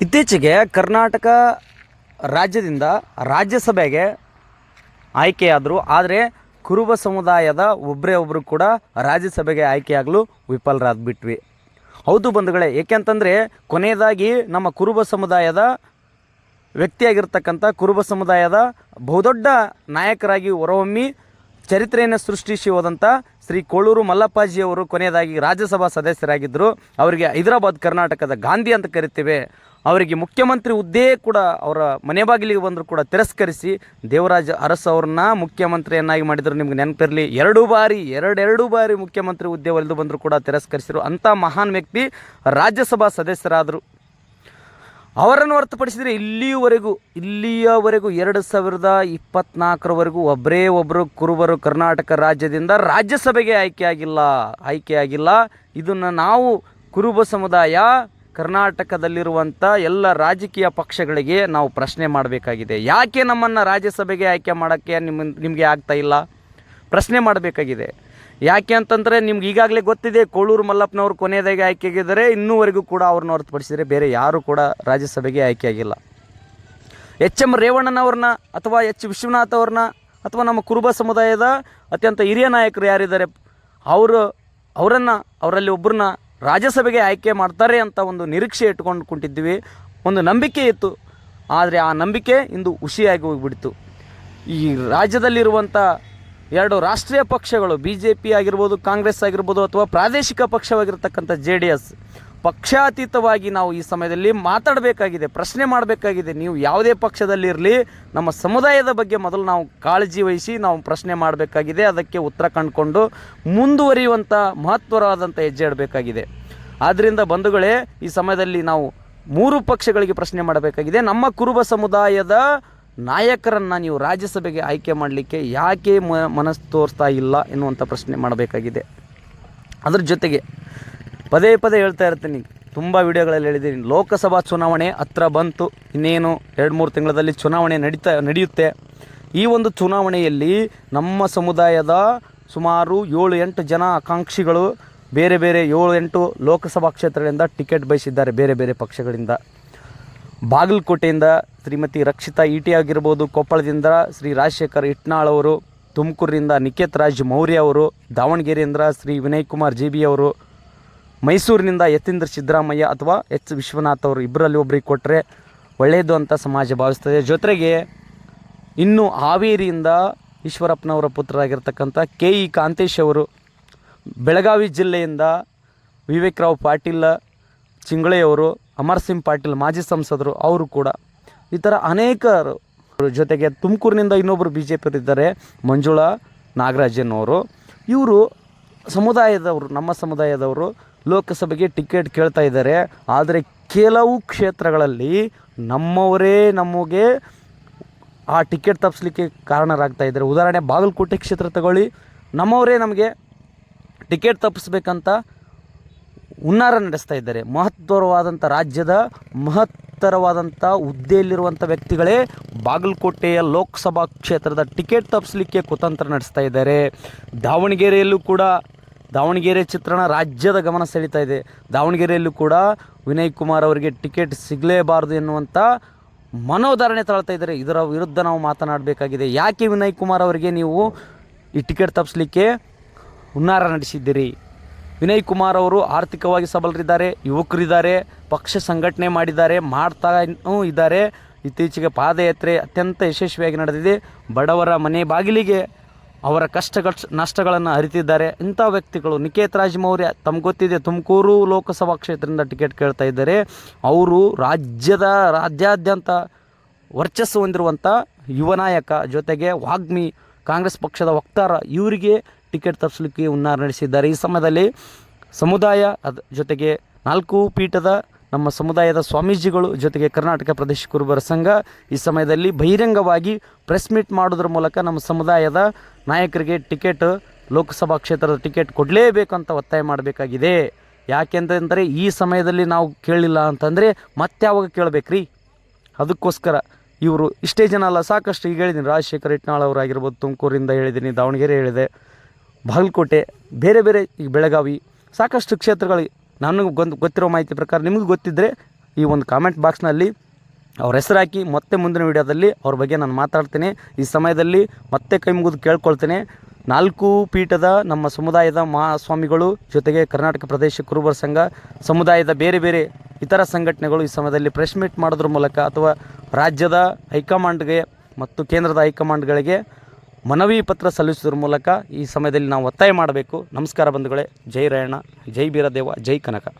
ಇತ್ತೀಚೆಗೆ ಕರ್ನಾಟಕ ರಾಜ್ಯದಿಂದ ರಾಜ್ಯಸಭೆಗೆ ಆಯ್ಕೆಯಾದರು, ಆದರೆ ಕುರುಬ ಸಮುದಾಯದ ಒಬ್ಬರೇ ಒಬ್ಬರು ಕೂಡ ರಾಜ್ಯಸಭೆಗೆ ಆಯ್ಕೆಯಾಗಲು ವಿಫಲರಾಗ್ಬಿಟ್ವಿ ಹೌದು ಬಂಧುಗಳೇ ಏಕೆಂತಂದರೆ ಕೊನೆಯದಾಗಿ ನಮ್ಮ ಕುರುಬ ಸಮುದಾಯದ ವ್ಯಕ್ತಿಯಾಗಿರ್ತಕ್ಕಂಥ ಕುರುಬ ಸಮುದಾಯದ ಬಹುದೊಡ್ಡ ನಾಯಕರಾಗಿ ಹೊರಹೊಮ್ಮಿ ಚರಿತ್ರೆಯನ್ನು ಸೃಷ್ಟಿಸಿ ಹೋದಂಥ ಶ್ರೀ ಕೋಳೂರು ಮಲ್ಲಪ್ಪಾಜಿಯವರು ಕೊನೆಯದಾಗಿ ರಾಜ್ಯಸಭಾ ಸದಸ್ಯರಾಗಿದ್ದರು. ಅವರಿಗೆ ಹೈದರಾಬಾದ್ ಕರ್ನಾಟಕದ ಗಾಂಧಿ ಅಂತ ಕರಿತೇವೆ. ಅವರಿಗೆ ಮುಖ್ಯಮಂತ್ರಿ ಹುದ್ದೆ ಕೂಡ ಅವರ ಮನೆ ಬಾಗಿಲಿಗೆ ಬಂದರೂ ಕೂಡ ತಿರಸ್ಕರಿಸಿ ದೇವರಾಜ ಅರಸು ಅವ್ರನ್ನ ಮುಖ್ಯಮಂತ್ರಿಯನ್ನಾಗಿ ಮಾಡಿದರು. ನಿಮ್ಗೆ ನೆನಪಿರಲಿ, ಎರಡು ಬಾರಿ, ಎರಡೆರಡು ಬಾರಿ ಮುಖ್ಯಮಂತ್ರಿ ಹುದ್ದೆ ಒಲಿದು ಬಂದರೂ ಕೂಡ ತಿರಸ್ಕರಿಸಿದರು ಅಂಥ ಮಹಾನ್ ವ್ಯಕ್ತಿ ರಾಜ್ಯಸಭಾ ಸದಸ್ಯರಾದರು. ಅವರನ್ನು ಹೊರತುಪಡಿಸಿದರೆ ಇಲ್ಲಿಯವರೆಗೂ ಇಲ್ಲಿಯವರೆಗೂ ಎರಡು ಸಾವಿರದ ಇಪ್ಪತ್ನಾಲ್ಕರವರೆಗೂ ಒಬ್ಬರೇ ಒಬ್ಬರು ಕುರುಬರು ಕರ್ನಾಟಕ ರಾಜ್ಯದಿಂದ ರಾಜ್ಯಸಭೆಗೆ ಆಯ್ಕೆಯಾಗಿಲ್ಲ ಆಯ್ಕೆಯಾಗಿಲ್ಲ. ಇದನ್ನು ನಾವು ಕುರುಬ ಸಮುದಾಯ, ಕರ್ನಾಟಕದಲ್ಲಿರುವಂಥ ಎಲ್ಲ ರಾಜಕೀಯ ಪಕ್ಷಗಳಿಗೆ ನಾವು ಪ್ರಶ್ನೆ ಮಾಡಬೇಕಾಗಿದೆ. ಯಾಕೆ ನಮ್ಮನ್ನು ರಾಜ್ಯಸಭೆಗೆ ಆಯ್ಕೆ ಮಾಡೋಕ್ಕೆ ನಿಮ್ಮ ನಿಮಗೆ ಆಗ್ತಾ ಇಲ್ಲ? ಪ್ರಶ್ನೆ ಮಾಡಬೇಕಾಗಿದೆ. ಯಾಕೆ ಅಂತಂದರೆ ನಿಮ್ಗೆ ಈಗಾಗಲೇ ಗೊತ್ತಿದೆ, ಕೋಳೂರು ಮಲ್ಲಪ್ಪನವರು ಕೊನೆಯದಾಗಿ ಆಯ್ಕೆಯಾಗಿದ್ದಾರೆ. ಇನ್ನೂವರೆಗೂ ಕೂಡ ಅವ್ರನ್ನ ಹೊರತುಪಡಿಸಿದರೆ ಬೇರೆ ಯಾರೂ ಕೂಡ ರಾಜ್ಯಸಭೆಗೆ ಆಯ್ಕೆಯಾಗಿಲ್ಲ. ಎಚ್ ಎಂ ರೇವಣ್ಣನವ್ರನ್ನ ಅಥವಾ ಎಚ್ ವಿಶ್ವನಾಥ್ ಅವ್ರನ್ನ ಅಥವಾ ನಮ್ಮ ಕುರುಬ ಸಮುದಾಯದ ಅತ್ಯಂತ ಹಿರಿಯ ನಾಯಕರು ಯಾರಿದ್ದಾರೆ, ಅವರು ಅವರನ್ನು, ಅವರಲ್ಲಿ ಒಬ್ಬರನ್ನ ರಾಜ್ಯಸಭೆಗೆ ಆಯ್ಕೆ ಮಾಡ್ತಾರೆ ಅಂತ ಒಂದು ನಿರೀಕ್ಷೆ ಇಟ್ಕೊಂಡು ಕುಂಟಿದ್ವಿ ಒಂದು ನಂಬಿಕೆ ಇತ್ತು. ಆದರೆ ಆ ನಂಬಿಕೆ ಇಂದು ಹುಸಿಯಾಗಿ ಹೋಗಿಬಿಡ್ತು. ಈ ರಾಜ್ಯದಲ್ಲಿರುವಂಥ ಎರಡು ರಾಷ್ಟ್ರೀಯ ಪಕ್ಷಗಳು ಬಿ ಜೆ ಪಿ ಆಗಿರ್ಬೋದು, ಕಾಂಗ್ರೆಸ್ ಆಗಿರ್ಬೋದು ಅಥವಾ ಪ್ರಾದೇಶಿಕ ಪಕ್ಷವಾಗಿರ್ತಕ್ಕಂಥ ಜೆ ಡಿ ಎಸ್ ಪಕ್ಷಾತೀತವಾಗಿ ನಾವು ಈ ಸಮಯದಲ್ಲಿ ಮಾತಾಡಬೇಕಾಗಿದೆ, ಪ್ರಶ್ನೆ ಮಾಡಬೇಕಾಗಿದೆ. ನೀವು ಯಾವುದೇ ಪಕ್ಷದಲ್ಲಿರಲಿ, ನಮ್ಮ ಸಮುದಾಯದ ಬಗ್ಗೆ ಮೊದಲು ನಾವು ಕಾಳಜಿ ವಹಿಸಿ ನಾವು ಪ್ರಶ್ನೆ ಮಾಡಬೇಕಾಗಿದೆ. ಅದಕ್ಕೆ ಉತ್ತರ ಕಂಡುಕೊಂಡು ಮುಂದುವರಿಯುವಂಥ ಮಹತ್ವವಾದಂಥ ಹೆಜ್ಜೆ ಇಡಬೇಕಾಗಿದೆ. ಆದ್ದರಿಂದ ಬಂಧುಗಳೇ, ಈ ಸಮಯದಲ್ಲಿ ನಾವು ಮೂರು ಪಕ್ಷಗಳಿಗೆ ಪ್ರಶ್ನೆ ಮಾಡಬೇಕಾಗಿದೆ. ನಮ್ಮ ಕುರುಬ ಸಮುದಾಯದ ನಾಯಕರನ್ನು ನೀವು ರಾಜ್ಯಸಭೆಗೆ ಆಯ್ಕೆ ಮಾಡಲಿಕ್ಕೆ ಯಾಕೆ ಮ, ಮನಸ್ಸು ತೋರಿಸ್ತಾ ಇಲ್ಲ ಎನ್ನುವಂಥ ಪ್ರಶ್ನೆ ಮಾಡಬೇಕಾಗಿದೆ. ಅದ್ರ ಜೊತೆಗೆ ಪದೇ ಪದೇ ಹೇಳ್ತಾ ಇರ್ತೀನಿ, ತುಂಬ ವಿಡಿಯೋಗಳಲ್ಲಿ ಹೇಳಿದ್ದೀನಿ, ಲೋಕಸಭಾ ಚುನಾವಣೆ ಹತ್ರ ಬಂತು, ಇನ್ನೇನು ಎರಡು ಮೂರು ತಿಂಗಳಲ್ಲಿ ಚುನಾವಣೆ ನಡೀತಾ, ನಡೆಯುತ್ತೆ. ಈ ಒಂದು ಚುನಾವಣೆಯಲ್ಲಿ ನಮ್ಮ ಸಮುದಾಯದ ಸುಮಾರು ಏಳು ಎಂಟು ಜನ ಆಕಾಂಕ್ಷಿಗಳು, ಬೇರೆ ಬೇರೆ ಏಳು ಎಂಟು ಲೋಕಸಭಾ ಕ್ಷೇತ್ರಗಳಿಂದ ಟಿಕೆಟ್ ಬಯಸಿದ್ದಾರೆ, ಬೇರೆ ಬೇರೆ ಪಕ್ಷಗಳಿಂದ. ಬಾಗಲಕೋಟೆಯಿಂದ ಶ್ರೀಮತಿ ರಕ್ಷಿತಾ ಇಟಿ ಆಗಿರ್ಬೋದು, ಕೊಪ್ಪಳದಿಂದ ಶ್ರೀ ರಾಜಶೇಖರ್ ಇಟ್ನಾಳ್ ಅವರು, ತುಮಕೂರಿನಿಂದ ನಿಕೇತ್ ರಾಜ್ ಮೌರ್ಯ ಅವರು, ದಾವಣಗೆರೆಯಿಂದ ಶ್ರೀ ವಿನಯ್ ಕುಮಾರ್ ಜಿ ಬಿ ಅವರು, ಮೈಸೂರಿನಿಂದ ಯತೀಂದ್ರ ಸಿದ್ದರಾಮಯ್ಯ ಅಥವಾ ಎಚ್ ವಿಶ್ವನಾಥ್ ಅವರು ಇಬ್ಬರಲ್ಲಿ ಒಬ್ಬರಿಗೆ ಕೊಟ್ಟರೆ ಒಳ್ಳೆಯದು ಅಂತ ಸಮಾಜ ಭಾವಿಸ್ತದೆ. ಜೊತೆಗೆ ಇನ್ನು ಹಾವೇರಿಯಿಂದ ಈಶ್ವರಪ್ಪನವರ ಪುತ್ರರಾಗಿರ್ತಕ್ಕಂಥ ಕೆ ಇ ಕಾಂತೇಶ್ ಅವರು, ಬೆಳಗಾವಿ ಜಿಲ್ಲೆಯಿಂದ ವಿವೇಕ್ ರಾವ್ ಪಾಟೀಲ್ ಚಿಂಗಳೆಯವರು ಅಮರ್ ಸಿಂಗ್ ಪಾಟೀಲ್, ಮಾಜಿ ಸಂಸದರು, ಅವರು ಕೂಡ. ಈ ಥರ ಅನೇಕರು ಜೊತೆಗೆ ತುಮಕೂರಿನಿಂದ ಇನ್ನೊಬ್ಬರು ಬಿ ಜೆ ಇದ್ದಾರೆ, ಮಂಜುಳಾ ನಾಗರಾಜನ್ ಅವರು ಇವರು ಸಮುದಾಯದವರು, ನಮ್ಮ ಸಮುದಾಯದವರು ಲೋಕಸಭೆಗೆ ಟಿಕೆಟ್ ಕೇಳ್ತಾ ಇದ್ದಾರೆ. ಆದರೆ ಕೆಲವು ಕ್ಷೇತ್ರಗಳಲ್ಲಿ ನಮ್ಮವರೇ ನಮಗೆ ಆ ಟಿಕೆಟ್ ತಪ್ಪಿಸ್ಲಿಕ್ಕೆ ಕಾರಣರಾಗ್ತಾ ಇದ್ದಾರೆ. ಉದಾಹರಣೆ, ಬಾಗಲಕೋಟೆ ಕ್ಷೇತ್ರ ತಗೊಳ್ಳಿ. ನಮ್ಮವರೇ ನಮಗೆ ಟಿಕೆಟ್ ತಪ್ಪಿಸ್ಬೇಕಂತ ಹುನ್ನಾರ ನಡೆಸ್ತಾ ಇದ್ದಾರೆ. ಮಹತ್ವರವಾದಂಥ ರಾಜ್ಯದ ಮಹತ್ತರವಾದಂಥ ಹುದ್ದೆಯಲ್ಲಿರುವಂಥ ವ್ಯಕ್ತಿಗಳೇ ಬಾಗಲಕೋಟೆಯ ಲೋಕಸಭಾ ಕ್ಷೇತ್ರದ ಟಿಕೆಟ್ ತಪ್ಪಿಸ್ಲಿಕ್ಕೆ ಕುತಂತ್ರ ನಡೆಸ್ತಾ ಇದ್ದಾರೆ. ದಾವಣಗೆರೆಯಲ್ಲೂ ಕೂಡ ದಾವಣಗೆರೆ ಚಿತ್ರಣ ರಾಜ್ಯದ ಗಮನ ಸೆಳೀತಾ ಇದೆ. ದಾವಣಗೆರೆಯಲ್ಲೂ ಕೂಡ ವಿನಯ್ ಕುಮಾರ್ ಅವರಿಗೆ ಟಿಕೆಟ್ ಸಿಗಲೇಬಾರದು ಎನ್ನುವಂಥ ಮನೋಧಾರಣೆ ತಾಳ್ತಾ ಇದ್ದಾರೆ. ಇದರ ವಿರುದ್ಧ ನಾವು ಮಾತನಾಡಬೇಕಾಗಿದೆ. ಯಾಕೆ ವಿನಯ್ ಕುಮಾರ್ ಅವರಿಗೆ ನೀವು ಈ ಟಿಕೆಟ್ ತಪ್ಪಿಸ್ಲಿಕ್ಕೆ ಹುನ್ನಾರ ನಡೆಸಿದ್ದೀರಿ? ವಿನಯ್ ಕುಮಾರ್ ಅವರು ಆರ್ಥಿಕವಾಗಿ ಸಬಲರಿದ್ದಾರೆ, ಯುವಕರಿದ್ದಾರೆ, ಪಕ್ಷ ಸಂಘಟನೆ ಮಾಡಿದ್ದಾರೆ, ಮಾಡ್ತಾ ಇದ್ದಾರೆ. ಇತ್ತೀಚೆಗೆ ಪಾದಯಾತ್ರೆ ಅತ್ಯಂತ ಯಶಸ್ವಿಯಾಗಿ ನಡೆದಿದೆ. ಬಡವರ ಮನೆ ಬಾಗಿಲಿಗೆ ಅವರ ಕಷ್ಟ ನಷ್ಟಗಳನ್ನು ಅರಿತಿದ್ದಾರೆ ಇಂಥ ವ್ಯಕ್ತಿಗಳು ನಿಕೇತ್ ರಾಜ್ ಮೌರ್ಯ ತಮ್ಗೆ ಗೊತ್ತಿದೆ, ತುಮಕೂರು ಲೋಕಸಭಾ ಕ್ಷೇತ್ರದಿಂದ ಟಿಕೆಟ್ ಕೇಳ್ತಾ ಇದ್ದಾರೆ. ಅವರು ರಾಜ್ಯದ ರಾಜ್ಯಾದ್ಯಂತ ವರ್ಚಸ್ಸು ಹೊಂದಿರುವಂಥ ಯುವ ನಾಯಕ, ಜೊತೆಗೆ ವಾಗ್ಮಿ ಕಾಂಗ್ರೆಸ್ ಪಕ್ಷದ ವಕ್ತಾರ. ಇವರಿಗೆ ಟಿಕೆಟ್ ತರಿಸಲಿಕ್ಕೆ ಹುನ್ನಾರ ನಡೆಸಿದ್ದಾರೆ. ಈ ಸಮಯದಲ್ಲಿ ಸಮುದಾಯ ಅದ ಜೊತೆಗೆ ನಾಲ್ಕು ಪೀಠದ ನಮ್ಮ ಸಮುದಾಯದ ಸ್ವಾಮೀಜಿಗಳು ಜೊತೆಗೆ ಕರ್ನಾಟಕ ಪ್ರದೇಶ ಕುರುಬರ ಸಂಘ ಈ ಸಮಯದಲ್ಲಿ ಬಹಿರಂಗವಾಗಿ ಪ್ರೆಸ್ ಮೀಟ್ ಮಾಡೋದ್ರ ಮೂಲಕ ನಮ್ಮ ಸಮುದಾಯದ ನಾಯಕರಿಗೆ ಟಿಕೆಟ್, ಲೋಕಸಭಾ ಕ್ಷೇತ್ರದ ಟಿಕೆಟ್ ಕೊಡಲೇಬೇಕು ಅಂತ ಒತ್ತಾಯ ಮಾಡಬೇಕಾಗಿದೆ. ಯಾಕೆಂತಂದರೆ ಈ ಸಮಯದಲ್ಲಿ ನಾವು ಕೇಳಿಲ್ಲ ಅಂತಂದರೆ ಮತ್ತೆ ಯಾವಾಗ ಕೇಳಬೇಕ್ರಿ. ಅದಕ್ಕೋಸ್ಕರ ಇವರು ಇಷ್ಟೇ ಜನ ಅಲ್ಲ, ಸಾಕಷ್ಟು ಈಗ ಹೇಳಿದ್ದೀನಿ ರಾಜಶೇಖರ್ ಇಟ್ನಾಳ್ ಅವರಾಗಿರ್ಬೋದು ತುಮಕೂರಿಂದ ಹೇಳಿದ್ದೀನಿ ದಾವಣಗೆರೆ ಹೇಳಿದೆ. ಬಾಗಲಕೋಟೆ, ಬೇರೆ ಬೇರೆ ಈಗ ಬೆಳಗಾವಿ ಸಾಕಷ್ಟು ಕ್ಷೇತ್ರಗಳು ನನಗೆ ಗೊಂದು ಗೊತ್ತಿರೋ ಮಾಹಿತಿ ಪ್ರಕಾರ ನಿಮಗೆ ಗೊತ್ತಿದ್ದರೆ ಈ ಒಂದು ಕಾಮೆಂಟ್ ಬಾಕ್ಸ್ನಲ್ಲಿ ಅವ್ರ ಹೆಸರು ಹಾಕಿ ಮತ್ತೆ ಮುಂದಿನ ವಿಡಿಯೋದಲ್ಲಿ ಅವ್ರ ಬಗ್ಗೆ ನಾನು ಮಾತಾಡ್ತೀನಿ. ಈ ಸಮಯದಲ್ಲಿ ಮತ್ತೆ ಕೈ ಮುಗಿದು ಕೇಳ್ಕೊಳ್ತೇನೆ. ನಾಲ್ಕು ಪೀಠದ ನಮ್ಮ ಸಮುದಾಯದ ಮಹಾಸ್ವಾಮಿಗಳು ಜೊತೆಗೆ ಕರ್ನಾಟಕ ಪ್ರದೇಶ ಕುರುಬರ ಸಂಘ, ಸಮುದಾಯದ ಬೇರೆ ಬೇರೆ ಇತರ ಸಂಘಟನೆಗಳು ಈ ಸಮಯದಲ್ಲಿ ಪ್ರೆಸ್ ಮೀಟ್ ಮಾಡೋದ್ರ ಮೂಲಕ ಅಥವಾ ರಾಜ್ಯದ ಹೈಕಮಾಂಡ್ಗೆ ಮತ್ತು ಕೇಂದ್ರದ ಹೈಕಮಾಂಡ್ಗಳಿಗೆ ಮನವಿ ಪತ್ರ ಸಲ್ಲಿಸೋದ್ರ ಮೂಲಕ ಈ ಸಮಯದಲ್ಲಿ ನಾವು ಒತ್ತಾಯ ಮಾಡಬೇಕು. ನಮಸ್ಕಾರ ಬಂಧುಗಳೇ. ಜೈ ರಾಯಣ್ಣ. ಜೈ ಬೀರದೇವ. ಜೈ ಕನಕ.